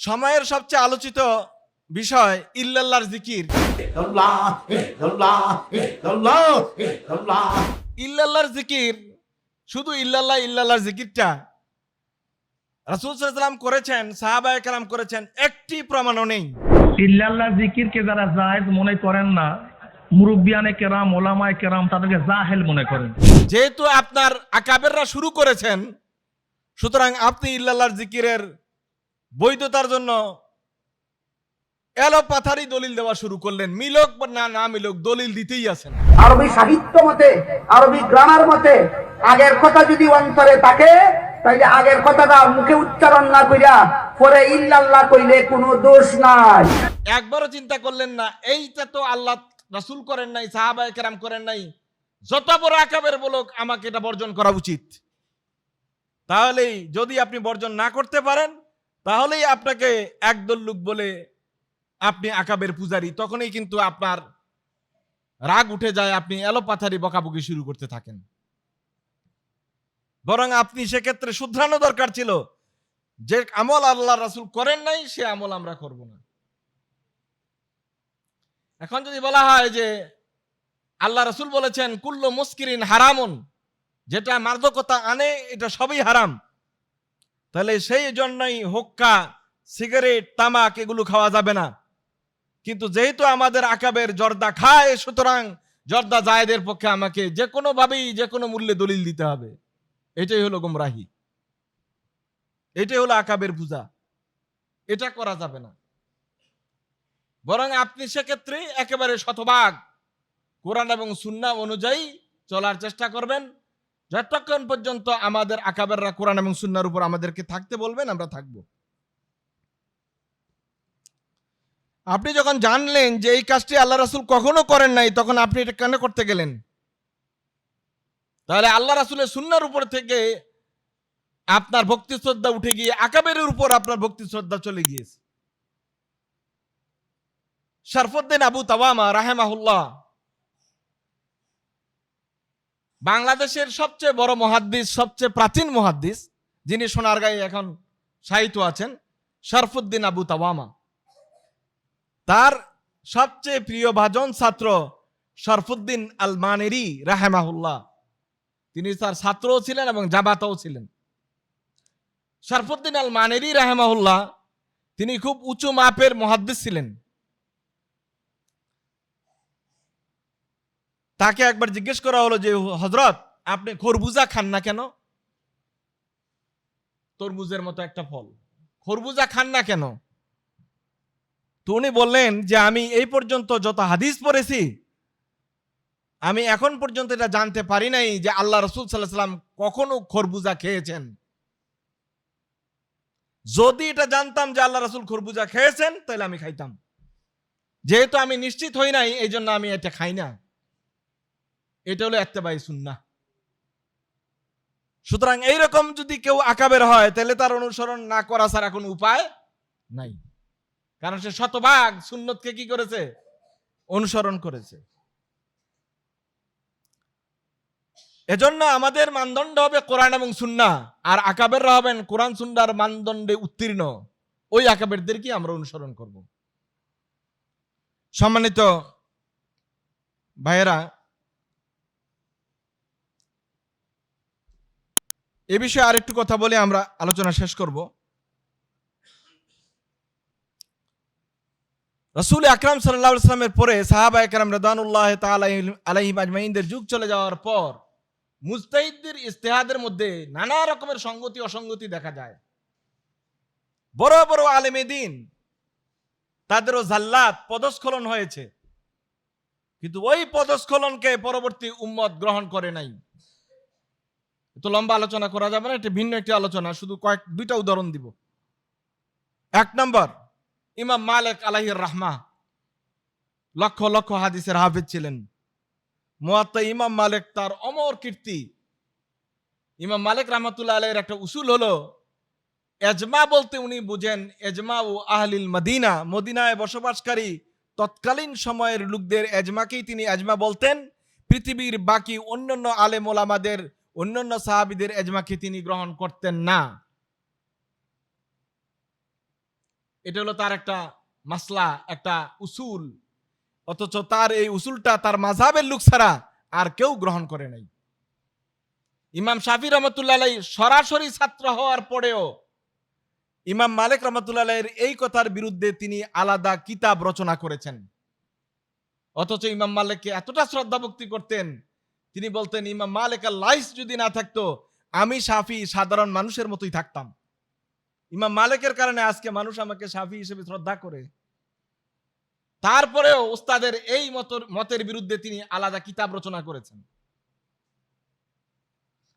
সময়ের সবচেয়ে আলোচিত বিষয় ইল্লাল্লাহর জিকির. ইল্লাল্লাহর জিকির শুধু ইল্লাল্লাহ ইল্লাল্লাহর জিকিরটা। রাসূল সাল্লাল্লাহু করেছেন সাহাবায়ে কেরাম করেছেন একটি প্রমাণও নেই। ইল্লাল্লাহ জিকিরকে যারা জায়েজ মনে করেন না মুরব্বিয়ানে কেরাম ওলামায় কেরাম তাদেরকে জাহেল মনে করেন। যেহেতু আপনার আকাবেররা শুরু করেছেন সুতরাং আপনি ইল্লাল্লাহর জিকিরের বৈধতার জন্য এলো পাথারি দলিল দেওয়া শুরু করলেন। মিলক না না মিলক দলিল দিতেই আছেন আরবি সাহিত্য মতে আরবি গ্রামার মতে আগের কথা যদি অন্তরে থাকে তাইলে আগের কথাটা মুখে উচ্চারণ না কইরা পরে ইল্লাল্লাহ কইলে কোনো দোষ নাই। একবারও চিন্তা করলেন না এইটা তো আল্লাহ রাসূল করেন নাই সাহাবায়ে কেরাম করেন নাই। যত বড় আকাবের বলুক আমাকে এটা বর্জন করা উচিত। তাহলেই যদি আপনি বর্জন না করতে পারেন তাহলেই আপনাকে একদল লোক বলে আপনি আকাবের পূজারী। তখনই কিন্তু আপনার রাগ উঠে যায়, আপনি এলোপাথারি বকাবকি শুরু করতে থাকেন। বরং আপনি সেক্ষেত্রে শুধরানো দরকার ছিল যে আমল আল্লাহ রাসূল করেন নাই, সে আমল আমরা করব না। এখন যদি বলা হয় যে আল্লাহ রসুল বলেছেন, কুল্ল মুস্কিরিন হারামুন যেটা মার্দকতা আনে, এটা সবই হারাম। তাহলে সেই জন্যই হোক্কা, সিগারেট, তামাক এগুলো খাওয়া যাবে না। কিন্তু যেহেতু আমাদের আকাবের জর্দা খায়, সুতরাং জর্দা জায়েদের পক্ষে আমাকে যে কোনো ভাবেই যে কোনো মূল্যে দলিল দিতে হবে। এটাই হলো গুমরাহি। এটাই হলো আকাবের পূজা। এটা করা যাবে না। বরং আপনি সেক্ষেত্রে একেবারে শতভাগ কোরআন এবং সুন্না অনুযায়ী চলার চেষ্টা করবেন। যতক্ষণ পর্যন্ত আমাদের আকাবেররা কোরআন এবং সুন্নার উপর আমাদেরকে থাকতে বলবেন, আমরা থাকব। আপনি যখন জানলেন যে এই কাজটি আল্লাহ রাসুল কখনো করেন নাই, তখন আপনি এটা কেন করতে গেলেন? তাহলে আল্লাহ রাসুলের সুন্নার উপর থেকে আপনার ভক্তি শ্রদ্ধা উঠে গিয়ে আকাবের উপর আপনার ভক্তি শ্রদ্ধা চলে গিয়েছে। শরফুদ্দিন আবু তাওয়ামা রাহেমাহুল্লাহ বাংলাদেশের সবচেয়ে বড় মহাদ্দিস, সবচেয়ে প্রাচীন মহাদ্দিস, যিনি সোনারগাঁয়ে এখন সাহিত্য আছেন, শরফুদ্দিন আবু তাওয়ামা। তার সবচেয়ে প্রিয় ভাজন ছাত্র শরফুদ্দিন আল মানেরি রাহেমাহুল্লাহ। তিনি তার ছাত্রও ছিলেন এবং জাবাতাও ছিলেন। শরফুদ্দিন আল মানেরি রাহেমাহুল্লাহ, তিনি খুব উঁচু মাপের মহাদ্দিস ছিলেন। তাকে একবার জিজ্ঞেস করা হলো যে হজরত আপনি খরবুজা খান না কেন? তরমুজের মতো একটা ফল। খরবুজা খান না কেন? তো উনি বললেন যে, আমি এই পর্যন্ত যত হাদিস পড়েছি, আমি এখন পর্যন্ত এটা জানতে পারি নাই যে আল্লাহ রসুল সাল্লাহ সাল্লাম কখনো খরবুজা খেয়েছেন। যদি এটা জানতাম যে আল্লাহ রসুল খরবুজা খেয়েছেন, তাহলে আমি খাইতাম। যেহেতু আমি নিশ্চিত হই নাই এই জন্য আমি এটা খাই না। এটা হলো এত্তেবাই সুন্না সুতরাং এইরকম যদি কেউ আকাবের হয়, তাহলে তার অনুসরণ না করা ছাড়া কোনো উপায় নাই। কারণ সে শতভাগ সুন্নতকে কি করেছে? অনুসরণ করেছে। এজন্য আমাদের মানদণ্ড হবে কোরআন এবং সুন্না আর আকাবেররা হবেন কোরআন সুন্নার মানদণ্ডে উত্তীর্ণ। ওই আকাবেরদেরকে আমরা অনুসরণ করব? সম্মানিত ভাইয়েরা এ বিষয়ে আরেকটু কথা বলে আমরা আলোচনা শেষ করব। রসুল আকরাম সাল্লাহ ইসলামের পরে সাহাবা একরাম রদানুল্লাহ আলাইহিম আজমাইনদের যুগ চলে যাওয়ার পর মুস্তাহিদদের ইস্তেহাদের মধ্যে নানা রকমের সঙ্গতি অসঙ্গতি দেখা যায়। বড় বড় আলেমে দিন তাদেরও জাল্লাত পদস্খলন হয়েছে। কিন্তু ওই পদস্খলনকে পরবর্তী উম্মত গ্রহণ করে নাই। তো লম্বা আলোচনা করা যাবে না, এটা ভিন্ন একটি আলোচনা। শুধু কয়েক, দুইটা উদাহরণ দিব। এক নম্বর, ইমাম মালিক আলাহির রাহমা লক্ষ লক্ষ হাদিসের হাফিজ ছিলেন। মোয়াত্তা ইমাম মালিক তার অমর কীর্তি। ইমাম মালিক রহমতুল্লাহ আলাইয়ের একটা উসুল হলো, এজমা বলতে উনি বুঝেন এজমা ও আহলিল মদিনা, মদিনায় বসবাসকারী তৎকালীন সময়ের লোকদের এজমাকেই তিনি এজমা বলতেন। পৃথিবীর বাকি অন্যান্য আলেম ওলামাদের অন্যান্য সাহাবিদের এজমাকে তিনি গ্রহণ করতেন না। এটা হলো তার একটা মাসলা, একটা উসুল। অথচ তার এই উসুলটা তার মাঝাবের লোক ছাড়া আর কেউ গ্রহণ করে নাই। ইমাম শাফি রহমতুল্লাহ সরাসরি ছাত্র হওয়ার পরেও ইমাম মালিক রহমতুল্লাহ এই কথার বিরুদ্ধে তিনি আলাদা কিতাব রচনা করেছেন। অথচ ইমাম মালিককে এতটা শ্রদ্ধা ভক্তি করতেন তিনি বলতেন, ইমাম মালিক লাইস যদি না থাকতো, আমি সাফি, সাধারণ মানুষের মতোই থাকতাম। ইমাম মালিকের কারণে আজকে মানুষ আমাকে সাফি হিসেবে শ্রদ্ধা করে। তারপরেও উস্তাদের এই মতর, মতের বিরুদ্ধে তিনি আলাদা কিতাব রচনা করেছেন।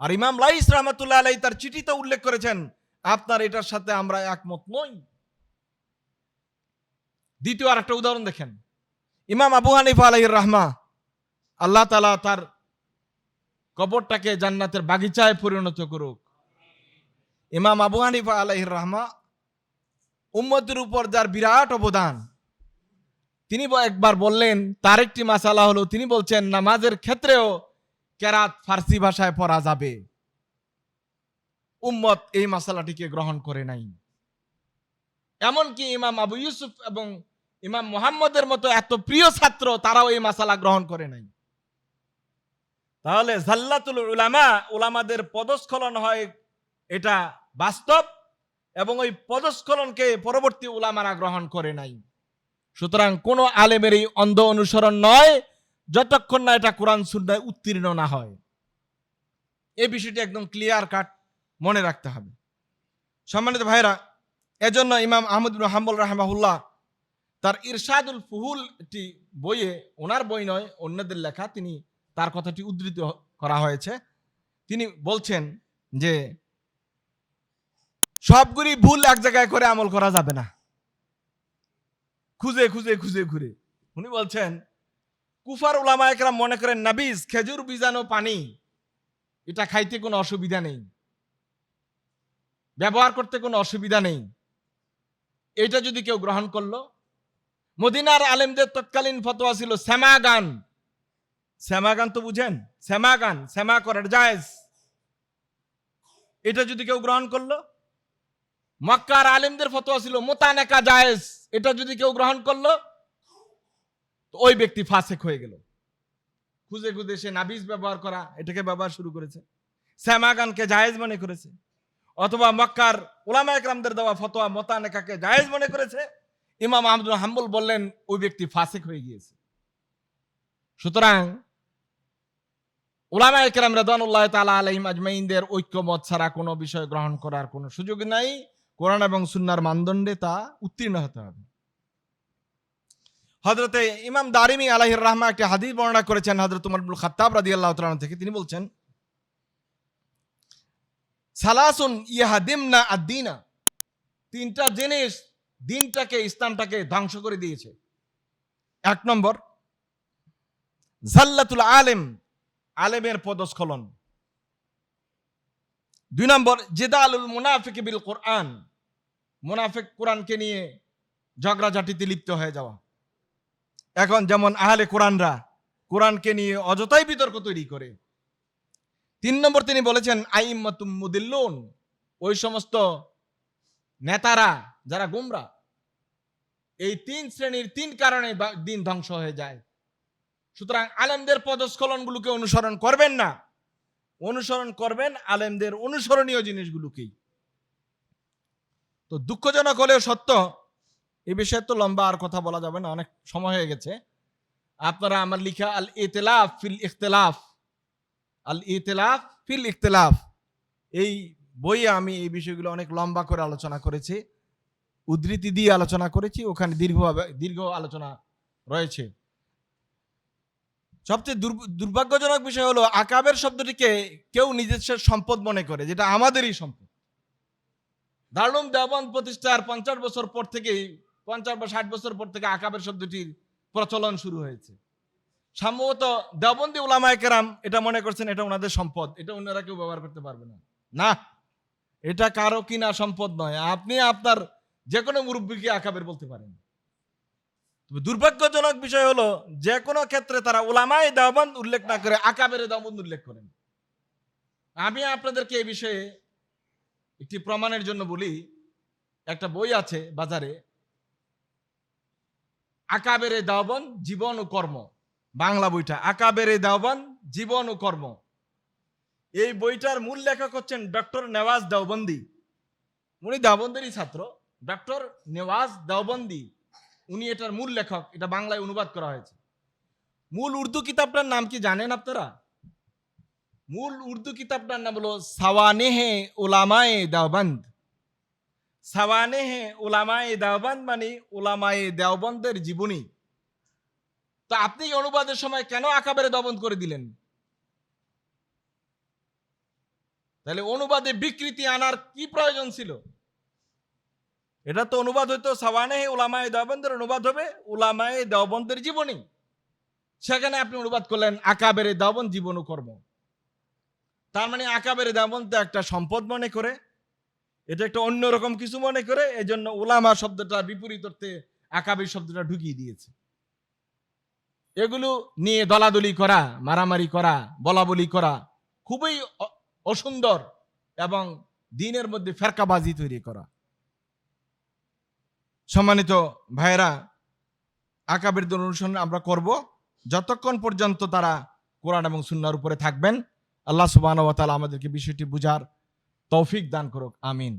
আর ইমাম লাইস রহমতুল্লাহ আলাই তার চিঠিতে উল্লেখ করেছেন, আপনার এটার সাথে আমরা একমত নই। দ্বিতীয় আর একটা উদাহরণ দেখেন। ইমাম আবু হানিফা আলাইহির রাহমা, আল্লাহ তালা তার কবরটাকে জান্নাতের বাগিচায় পরিণত করুক। ইমাম আবু হানিফা আলাইহির রাহমা উম্মতের উপর যার বিরাট অবদান, তিনি একবার বললেন, তার একটি মাসালা হলো, তিনি বলছেন, নামাজের ক্ষেত্রেও কেরাত ফার্সি ভাষায় পড়া যাবে। উম্মত এই মাসালাটিকে গ্রহণ করে নাই। এমনকি ইমাম আবু ইউসুফ এবং ইমাম মুহাম্মদের মতো এত প্রিয় ছাত্র, তারাও এই মাসালা গ্রহণ করে নাই। তাহলে জাল্লাতুল উলামা, উলামাদের পদস্খলন হয় এটা বাস্তব এবং ওই পদস্খলনকে পরবর্তী উলামারা গ্রহণ করে নাই। সুতরাং কোন আলেমের এই অন্ধ অনুসরণ নয় যতক্ষণ না এটা কোরআন সুন্নায় উত্তীর্ণ না হয়। এই বিষয়টি একদম ক্লিয়ার কাট মনে রাখতে হবে। সম্মানিত ভাইরা এজন্য ইমাম আহমদ হাম্বল রাহমাহুল্লাহ তার ইরশাদুল ফুহুল একটি বইয়ে, ওনার বই নয়, অন্যদের লেখা তিনি তার কথাটি উদ্ধৃত করা হয়েছে। তিনি বলছেন যে, সবগুলি ভুল এক জায়গায় করে আমল করা যাবে না। খুঁজে খুঁজে খুঁজে ঘুরে উনি বলছেন, কুফার উলামা একরাম মনে করেন, নাবিজ, খেজুর বীজানো পানি, এটা খাইতে কোনো অসুবিধা নেই। ব্যবহার করতে কোনো অসুবিধা নেই। এটা যদি কেউ গ্রহণ করল, মদিনার আলেমদের তৎকালীন ফতোয়া ছিল শ্যামা গান শ্যামা গান তো বুঝেন? শ্যামা গান শ্যামা করার জায়েজ। এটা যদি কেউ গ্রহণ করল? মক্কার আলেমদের ফতোয়া ছিল, মোতানেকা জায়েজ। এটা যদি কেউ গ্রহণ করল, তো ওই ব্যক্তি ফাসেক হয়ে গেল। খুঁজে খুঁজে সে নাবিজ ব্যবহার করা, এটাকে ব্যবহার শুরু করেছে। শ্যামা গানকে জায়েজ মনে করেছে। অথবা মক্কার ওলামা একরামদের দেওয়া ফতোয়া মোতানেকাকে জায়েজ মনে করেছে। ইমাম আহমদুল হাম্বুল বললেন, ওই ব্যক্তি ফাসেক হয়ে গিয়েছে। সুতরাং ওলামা একরাম রেদানুল্লাহ তালা আলহিম আজমাইনদের ঐক্যমত ছাড়া কোনো বিষয় গ্রহণ করার কোনো সুযোগ নাই। কোরআন এবং সুন্নার মানদণ্ডে তা উত্তীর্ণ হতে হবে। হজরতে ইমাম দারিমি আলাহির রহমা একটি হাদিস বর্ণনা করেছেন হজরত উমর ইবনুল খাত্তাব রাদি আল্লাহ থেকে। তিনি বলছেন, সালাসুন ইয়াহাদিমনা আদ্দিনা। তিনটা জিনিস দিনটাকে ইসলামটাকে ধ্বংস করে দিয়েছে। এক নম্বর, জাল্লাতুল আলেম। আলেমের পদস্খলন। দুই নম্বর, জেদালুল মুনাফিক বিল কোরআন। মুনাফিক কোরআনকে নিয়ে ঝগড়াঝাটিতে লিপ্ত হয়ে যাওয়া। এখন যেমন আহলে কোরআনরা কোরআনকে নিয়ে অযথাই বিতর্ক তৈরি করে। তিন নম্বর তিনি বলেছেন, আইম্মাতুম মুদিল্লুন। ওই সমস্ত নেতারা যারা গুমরা, এই তিন শ্রেণির তিন কারণে দিন ধ্বংস হয়ে যায়। সুতরাং আলেমদের পদস্খলনগুলোকে অনুসরণ করবেন না। অনুসরণ করবেন আলেমদের অনুসরণীয় জিনিসগুলোকেই। তো দুঃখজনক হলেও সত্য, এ বিষয়ে তো লম্বা আর কথা বলা যাবে না, অনেক সময় হয়ে গেছে। আপনারা আমার লিখা আল ইতলাফ ফিল ইখতলাফ। আল ইতলাফ ফিল ইখতলাফ। এই বইয়ে আমি এই বিষয়গুলো অনেক লম্বা করে আলোচনা করেছি, উদ্ধৃতি দিয়ে আলোচনা করেছি, ওখানে দীর্ঘ দীর্ঘ আলোচনা রয়েছে। সবচেয়ে দুর্ভাগ্যজনক বিষয় হলো আকাবের শব্দটিকে কেউ নিজস্ব সম্পদ মনে করে, যেটা আমাদেরই সম্পদ। দারুম দেওয়ান প্রতিষ্ঠার পঞ্চাশ বছর পর থেকেই, পঞ্চাশ বা ষাট বছর পর থেকে আকাবের শব্দটির প্রচলন শুরু হয়েছে। সম্ভবত দেওবন্দি উলামায় কেরাম এটা মনে করছেন, এটা ওনাদের সম্পদ, এটা ওনারা কেউ ব্যবহার করতে পারবে না। না, এটা কারও কিনা সম্পদ নয়, আপনি আপনার যে কোনো মুরব্বীকে আকাবের বলতে পারেন। দুর্ভাগ্যজনক বিষয় হলো, যে কোনো ক্ষেত্রে তারা ওলামায় দেওবন্দ উল্লেখ না করে আকাবের দেওবন্দ উল্লেখ করেন। আমি আপনাদেরকে এই বিষয়ে একটি প্রমাণের জন্য বলি, একটা বই আছে বাজারে। আকাবেরে দাওবন জীবন ও কর্ম। বাংলা বইটা, আকাবেরে দাওবন জীবন ও কর্ম। এই বইটার মূল লেখক হচ্ছেন ডক্টর নেওয়াজ দাওবন্দি। উনি দাওবন্দেরই ছাত্র। ডক্টর নেওয়াজ দাওবন্দি। উনি এটার মূল লেখক, এটা বাংলায় অনুবাদ করা হয়েছে। মূল উর্দু কিতাবটার নাম কি জানেন আপনারা? মূল উর্দু কিতাবটার নাম হলো সাওয়ানেহে ওলামায়ে দেওবন্দ। সাওয়ানেহে ওলামায়ে দেওবন্দ মানে ওলামায়ে দেওবন্দের জীবনী। তো আপনি অনুবাদের সময় কেন আকাবেরে দবন্দ করে দিলেন? তাহলে অনুবাদে বিকৃতি আনার কি প্রয়োজন ছিল? এটা তো অনুবাদ হইতো সাওয়ানেহে ওলামায়ে দেওবন্দের অনুবাদ হবে ওলামায়ে দেওবন্দের জীবনী। সেখানে আপনি অনুবাদ করলেন, আকাবেরে দাবন জীবন কর্ম। তার মানে আকাবেরে দাবন তো একটা সম্পদ মনে করে, এটা একটা অন্যরকম কিছু মনে করে এই জন্য ওলামা শব্দটা বিপরীত অর্থে আকাবের শব্দটা ঢুকিয়ে দিয়েছে। এগুলো নিয়ে দলাদলি করা, মারামারি করা বলা বলি করা খুবই অসুন্দর এবং দিনের মধ্যে ফেরকাবাজি তৈরি করা। সম্মানিত ভাইরা আকাবেরদের অনুসরণ আমরা করব। যতক্ষণ পর্যন্ত তারা কোরআন এবং সুন্নার উপরে থাকবেন, আল্লাহ সুবাহ আমাদেরকে বিষয়টি বুঝার তৌফিক দান করুক, আমিন।